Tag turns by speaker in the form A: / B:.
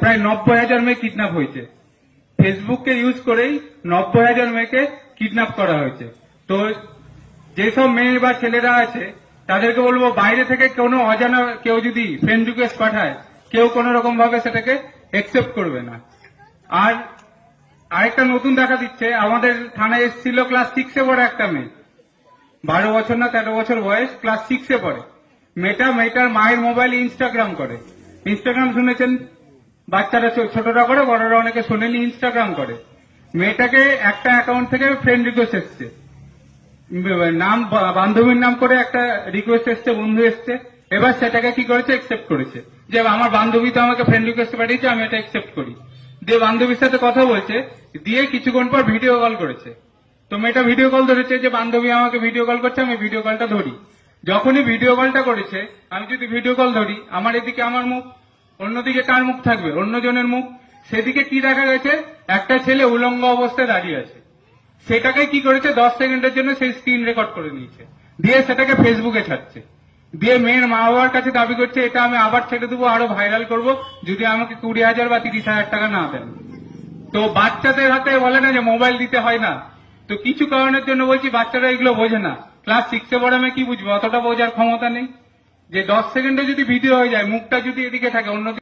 A: প্রায় নব্বই হাজার মেয়ে কিডন্যাপ হয়েছে। ফেসবুককে ইউজ করেই নব্বই হাজার মেয়েকে কিডন্যাপ করা হয়েছে। তো যেসব মেয়ে বা ছেলেরা আছে, তাদেরকে বলব, বাইরে থেকে কোনো অজানা কেউ যদি ফ্রেন্ড রিকোয়েস্ট পাঠায়, কেউ কোনো রকম ভাবে সেটাকে একসেপ্ট করবে না। আর আরেকটা নতুন দেখা দিচ্ছে, আমাদের থানায় এসেছিল ক্লাস সিক্সে পড়ে একটা মেয়ে। বারো বছর না তেরো বছর বয়স ক্লাস সিক্সে পড়ে। মেয়েটা, মেয়েটার মায়ের মোবাইল ইনস্টাগ্রাম করে। ইনস্টাগ্রাম শুনেছেন বাচ্চারা ছোটরা করে, বড়রা অনেকে শোনেনি ইনস্টাগ্রাম করে। মেয়েটাকে একটা অ্যাকাউন্ট থেকে ফ্রেন্ড রিকোয়েস্ট এসছে। নাম বান্ধবীর নাম করে একটা রিকোয়েস্ট এসছে, বন্ধু এসছে। এবার সেটাকে কি করেছে? একসেপ্ট করেছে। যে আমার বান্ধবী তো আমাকে ফ্রেন্ড রিকোয়েস্ট পাঠিয়েছে, আমি এটা একসেপ্ট করি। দিয়ে বান্ধবীর সাথে কথা বলছে, দিয়ে কিছুক্ষণ পর ভিডিও কল করেছে। তো মেয়েটা ভিডিও কল ধরেছে যে, বান্ধবী আমাকে ভিডিও কল করছে, আমি ভিডিও কলটা ধরি। যখনই ভিডিও কলটা করেছে, আমি যদি ভিডিও কল ধরি, আমার এদিকে আমার মুখ অন্যদিকে কার মুখ থাকবে? অন্যজনের মুখ? সেদিকে কি দেখা গেছে? একটা ছেলে উলঙ্গ অবস্থায় দাঁড়িয়ে আছে। সেটাকে কি করেছে? দশ সেকেন্ডের জন্য সেই স্ক্রিন রেকর্ড করে নিয়েছে। দিয়ে সেটাকে ফেসবুকে ছাড়ছে। দিয়ে মেয়ের মা বাবার কাছে দাবি করছে, এটা আমি আবার ছেড়ে দেবো, আরও ভাইরাল করব, যদি আমাকে কুড়ি হাজার বা তিরিশ হাজার টাকা না দেন। তো বাচ্চাদের হাতে বলে না যে মোবাইল দিতে হয় না। তো কিছু কারণের জন্য বলছি, বাচ্চারা এগুলো বোঝে না। ক্লাস সিক্সে পড়ে আমি কি বুঝব? অতটা বোঝার ক্ষমতা নেই। যে দশ সেকেন্ডে যদি ভিডিও হয়ে যায় মুখটা যদি এদিকে থাকে অন্য